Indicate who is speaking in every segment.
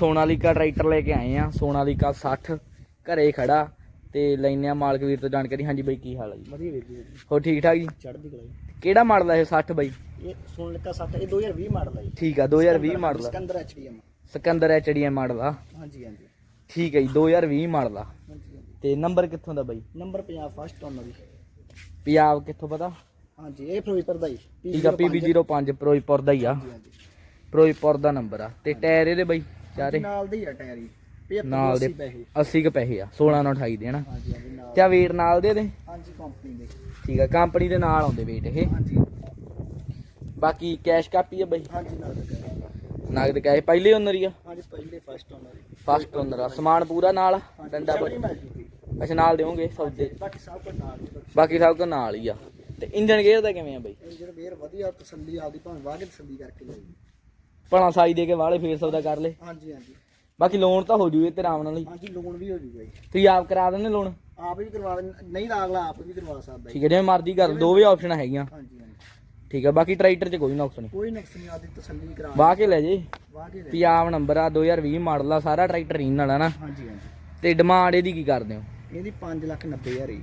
Speaker 1: Sonalika tractor ਲੈ ਕੇ ਆਏ ਆ। ਸੋਨਾਲੀਕਾ 60 ਘਰੇ ਖੜਾ ਤੇ ਲੈਨੇ ਆ ਮਾਲਕ ਵੀਰ ਤੋਂ ਜਾਣਕਾਰੀ। ਹਾਂਜੀ ਬਾਈ ਕੀ ਹਾਲ ਹੈ ਜੀ?
Speaker 2: ਵਧੀਆ ਵੀਰ ਜੀ ਵਧੀਆ।
Speaker 1: ਹੋ ਠੀਕ ਠਾਕ ਜੀ?
Speaker 2: ਚੜ੍ਹਦੀ ਕਲਾ ਜੀ।
Speaker 1: ਕਿਹੜਾ ਮਾਡਲ ਹੈ ਇਹ 60 ਬਾਈ?
Speaker 2: ਇਹ ਲਿੱਤਾ ਸੱਤ ਇਹ 2020 ਮਾਡਲ ਹੈ ਜੀ।
Speaker 1: ਠੀਕ ਆ 2020 ਮਾਡਲ ਆ।
Speaker 2: Sikandar HDM
Speaker 1: Sikandar HDM model ਆ।
Speaker 2: ਹਾਂਜੀ ਹਾਂਜੀ।
Speaker 1: ਠੀਕ ਹੈ ਜੀ 2020 ਮਾਡਲ ਆ। ਤੇ ਨੰਬਰ ਕਿੱਥੋਂ ਦਾ ਬਾਈ?
Speaker 2: ਨੰਬਰ 50 ਫਸਟ ਓਨਰ ਜੀ।
Speaker 1: ਪੰਜਾਬ ਕਿੱਥੋਂ ਪਤਾ?
Speaker 2: ਹਾਂਜੀ ਇਹ ਫਿਰੋਜ਼ਪੁਰ ਦਾ ਜੀ।
Speaker 1: ਠੀਕ ਆ PB05 ਫਿਰੋਜ਼ਪੁਰ ਦਾ ਹੀ ਆ। ਫਿਰੋਜ਼ਪੁਰ ਦਾ ਨੰਬਰ ਆ। ਤੇ ਟਾਇਰ ਇਹਦੇ ਬਾਈ? ਚਾਰੇ।
Speaker 2: ਨਾਲ ਦੇ ਹੀ ਆ ਟਾਇਰ ਜੀ। 75
Speaker 1: ਨਾਲ ਦੇ
Speaker 2: ਪੈਸੇ।
Speaker 1: 80 ਕ ਪੈਸੇ ਆ 16 ਨਾਲ 28 ਦੇ
Speaker 2: ਹਾਂਜੀ ਹਾਂਜੀ ਨਾਲ।
Speaker 1: ਤੇ ਆ weight ਨਾਲ ਦੇ ਦੇ
Speaker 2: ਹਾਂਜੀ ਕੰਪਨੀ ਦੇ।
Speaker 1: ਠੀਕ ਆ ਕੰਪਨੀ ਦੇ ਨਾਲ ਆਉਂਦੇ weight ਇਹ।
Speaker 2: ਹਾਂਜੀ।
Speaker 1: ਬਾਕੀ ਕੈਸ਼ ਕਾਪੀ ਆ ਬਾਈ?
Speaker 2: ਹਾਂਜੀ ਨਾਲ ਦੇ।
Speaker 1: ਨਗਦ ਕੈਸ਼ ਪਹਿਲੇ ਓਨਰ ਹੀ ਆ?
Speaker 2: ਹਾਂਜੀ ਪਹਿਲੇ ਫਸਟ ਓਨਰ
Speaker 1: ਫਸਟ ਓਨਰ ਆ। ਸਮਾਨ ਪੂਰਾ ਨਾਲ ਡੰਡਾ
Speaker 2: ਜੂਗੀ।
Speaker 1: ਅੱਛਾ ਨਾਲ ਦੇਵੋਗੇ ਸੌਦੇ
Speaker 2: ਬਾਕੀ ਸਭ ਕੁਝ ਨਾਲ
Speaker 1: ਬਾਕੀ ਸਭ ਕੁਝ ਨਾਲ ਹੀ ਆ। ਤੇ ਇੰਜਨ ਗੇਅਰ ਦਾ ਕਿਵੇਂ ਆ ਬਾਈ?
Speaker 2: ਇੰਜਨ ਵੇਰ ਵਧੀਆ ਤਸੱਲੀ ਆਪਦੀ ਭਾਵੇਂ ਵਾਹ ਕੇ ਤਸੱਲੀ ਕਰਕੇ ਲਈ
Speaker 1: ਭਲਾ ਸਾਈ ਦੇ ਕੇ ਵਾਲੇ ਫੇਰ ਸੌਦਾ ਕਰ ਲੇ।
Speaker 2: ਹਾਂਜੀ ਹਾਂਜੀ।
Speaker 1: ਬਾਕੀ ਲੋਨ ਤਾਂ ਹੋ ਜੂ ਇਹ ਤੇ ਆਰਾਮ ਨਾਲ ਹੀ।
Speaker 2: ਹਾਂਜੀ ਲੋਨ ਵੀ ਹੋ ਜੂਗਾ ਜੀ
Speaker 1: ਤੁਸੀਂ ਆਪ ਕਰਾ ਦਿੰਦੇ ਲੋਨ
Speaker 2: ਆਪ ਵੀ ਕਰਵਾ ਦੇ ਨਹੀਂ ਤਾਂ ਅਗਲਾ ਆਪ ਵੀ ਕਰਵਾ ਸਕਦਾ ਜੀ
Speaker 1: ਠੀਕ ਹੈ ਜਿਵੇਂ ਮਰਜ਼ੀ ਕਰ ਲਓ, ਦੋਵੇਂ ਆਪਸ਼ਨ ਹੈਗੀਆਂ।
Speaker 2: ਹਾਂਜੀ ਹਾਂਜੀ।
Speaker 1: ਠੀਕ ਹੈ ਬਾਕੀ ਟਰੈਕਟਰ 'ਚ ਕੋਈ ਨੁਕਸ ਨਹੀਂ।
Speaker 2: ਕੋਈ ਨੁਕਸ ਨਹੀਂ ਆਪਦੀ ਤਸੱਲੀ ਕਰਾ
Speaker 1: ਵਾਹ ਕੇ ਲੈ ਜੇ।
Speaker 2: ਵਾਹ ਕੇ ਲੈ।
Speaker 1: ਪੰਜਾਬ ਨੰਬਰ ਆ 2020 ਮਾਡਲ ਆ ਸਾਰਾ ਟਰੈਕਟਰ ਰੀਨ ਵਾਲਾ ਨਾ।
Speaker 2: ਹਾਂਜੀ ਹਾਂਜੀ।
Speaker 1: ਤੇ ਡਿਮਾਂਡ ਇਹਦੀ ਕੀ ਕਰਦੇ ਹੋ?
Speaker 2: ਇਹਦੀ 5 ਲੱਖ 90 ਹਜ਼ਾਰ ਜੀ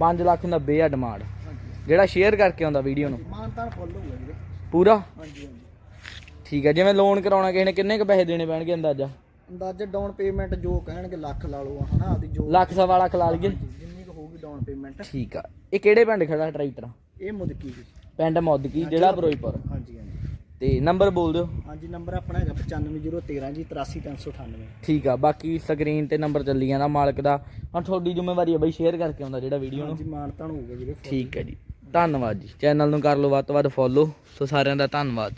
Speaker 1: 5 ਲੱਖ 90 ਆ ਡਿਮਾਂਡ
Speaker 2: ਹਾਂਜੀ
Speaker 1: ਜਿਹੜਾ ਸ਼ੇਅਰ ਕਰਕੇ ਆਉਂਦਾ ਵੀਡੀਓ ਨੂੰ।
Speaker 2: ਮਾਨਤਾਨ ਫੁੱਲ ਹੋਊਗਾ ਵੀਰੇ।
Speaker 1: ਪੂਰਾ?
Speaker 2: ਹਾਂਜੀ ਹਾਂਜੀ।
Speaker 1: ਠੀਕ ਹੈ ਜਿਵੇਂ ਲੋਨ ਕਰਾਉਣਾ ਕਿਸੇ ਨੇ ਕਿੰਨੇ ਕ ਪੈਸੇ ਦੇਣੇ ਪੈਣਗੇ ਅੰਦਾਜ਼ਾ?
Speaker 2: ਅੰਦਾਜ਼ਾ ਡਾਊਨ ਪੇਮੈਂਟ ਜੋ ਕਹਿਣਗੇ ਲੱਖ ਲਾ ਲਓ ਹਨਾ ਆਪਦੀ ਜੋ
Speaker 1: ਲੱਖ ਸਵਾ ਲੱਖ ਲਾ ਲਈਏ।
Speaker 2: ਜਿੰਨੀ ਕੁ ਹੋਊਗੀ ਡਾਊਨ ਪੇਮੈਂਟ
Speaker 1: ਠੀਕ ਆ। ਇਹ ਕਿਹੜੇ ਪਿੰਡ ਖੜਾ ਟਰੈਕਟਰ?
Speaker 2: ਇਹ ਮੁਦਕੀ ਜੀ।
Speaker 1: ਪਿੰਡ ਮੌਦਕੀ ਜ਼ਿਲ੍ਹਾ ਫਿਰੋਜ਼ਪੁਰ।
Speaker 2: ਹਾਂਜੀ ਹਾਂਜੀ।
Speaker 1: ਤੇ ਨੰਬਰ ਬੋਲ ਦਿਓ।
Speaker 2: ਹਾਂਜੀ ਨੰਬਰ ਆਪਣਾ ਹੈਗਾ 95013 ਜੀ 83398
Speaker 1: ਠੀਕ ਆ ਬਾਕੀ ਸਕਰੀਨ ਤੇ ਨੰਬਰ ਚੱਲੀ ਜਾਂਦਾ ਮਾਲਕ ਦਾ। ਹੁਣ ਤੁਹਾਡੀ ਜ਼ਿੰਮੇਵਾਰੀ ਹੈ ਬਈ ਸ਼ੇਅਰ ਕਰਕੇ ਆਉਂਦਾ ਜਿਹੜਾ ਵੀਡੀਓ ਨੂੰ।
Speaker 2: ਹਾਂਜੀ ਮਾਨਤਾਨ ਹੋਊਗਾ ਵੀਰੇ।
Speaker 1: ਠੀਕ ਹੈ ਜੀ। ਧੰਨਵਾਦ ਜੀ। ਚੈਨਲ ਨੂੰ ਕਰ ਲਓ ਵੱਧ ਤੋਂ ਵੱਧ ਫੋਲੋ ਸੋ ਸਾਰਿਆਂ ਦਾ ਧੰਨਵਾਦ।